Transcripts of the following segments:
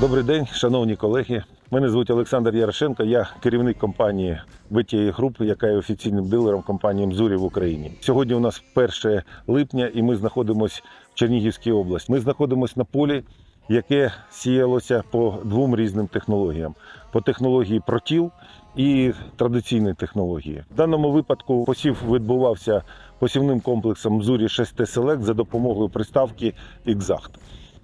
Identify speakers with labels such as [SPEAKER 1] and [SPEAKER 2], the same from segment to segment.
[SPEAKER 1] Добрий день, шановні колеги. Мене звуть Олександр Ярошенко. Я керівник компанії VTA Group, яка є офіційним дилером компанії Мзурі в Україні. Сьогодні у нас 1 липня, і ми знаходимося в Чернігівській області. Ми знаходимося на полі, яке сіялося по двом різним технологіям: по технології протіл і традиційній технології. В даному випадку посів відбувався посівним комплексом Мзурі 6T Select за допомогою приставки Exact.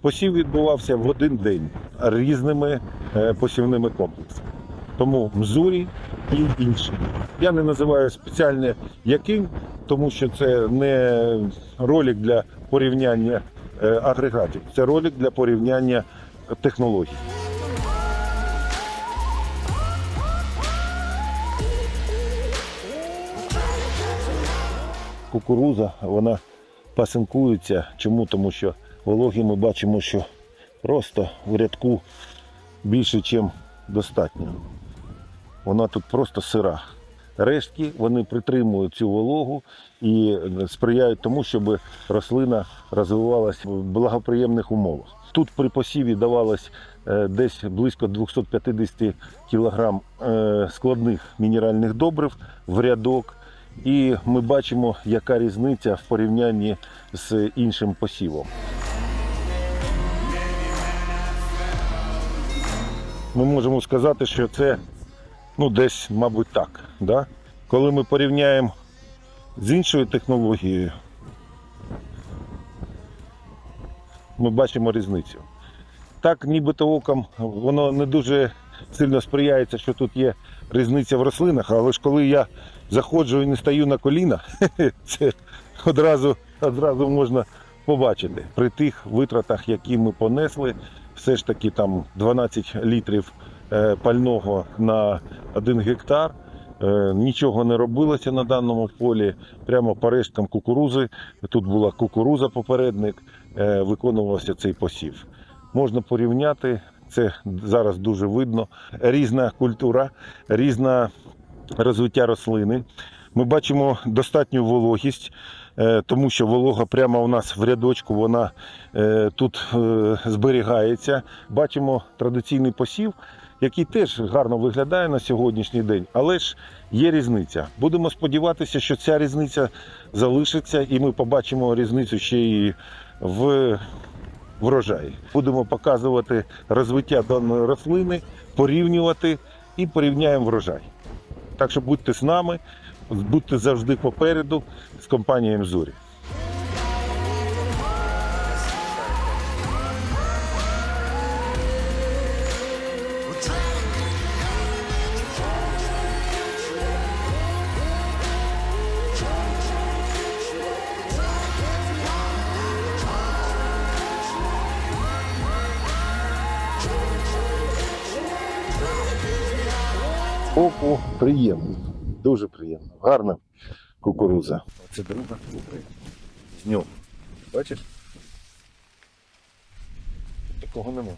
[SPEAKER 1] Посів відбувався в один день різними е, посівними комплексами. Тому Мзурі і інші. Я не називаю спеціальне яким, тому що це не ролик для порівняння е, агрегатів, це ролик для порівняння технологій. Кукуруза, вона пасинкується. Чому? Тому що вологі ми бачимо, що просто в рядку більше, ніж достатньо. Вона тут просто сира. Рештки вони притримують цю вологу і сприяють тому, щоб рослина розвивалася в благоприємних умовах. Тут при посіві давалось е, десь близько 250 кг складних мінеральних добрив в рядок. І ми бачимо, яка різниця в порівнянні з іншим посівом. Ми можемо сказати, що це ну, десь, мабуть, так. Да? Коли ми порівняємо з іншою технологією, ми бачимо різницю. Так, нібито оком воно не дуже сильно сприяється, що тут є різниця в рослинах, але ж коли я заходжу і не стаю на коліна, це одразу, одразу можна побачити. При тих витратах, які ми понесли, все ж таки там 12 літрів е, пального на 1 гектар. Е, Нічого не робилося на даному полі, прямо по решткам кукурузи. Тут була кукуруза попередник, е, виконувався цей посів. Можна порівняти, це зараз дуже видно. Різна культура, різне розвиття рослини. Ми бачимо достатню вологість, тому що волога прямо у нас в рядочку, вона е, тут е, зберігається. Бачимо традиційний посів, який теж гарно виглядає на сьогоднішній день, але ж є різниця. Будемо сподіватися, що ця різниця залишиться, і ми побачимо різницю ще і в врожаї. Будемо показувати розвиття даної рослини, порівнювати і порівняємо врожай. Так що будьте з нами, будьте завжди попереду з компанією Мзурі. Оку приємно, дуже приємно. Гарна кукуруза. Це друга з нього. Бачиш? Такого нема.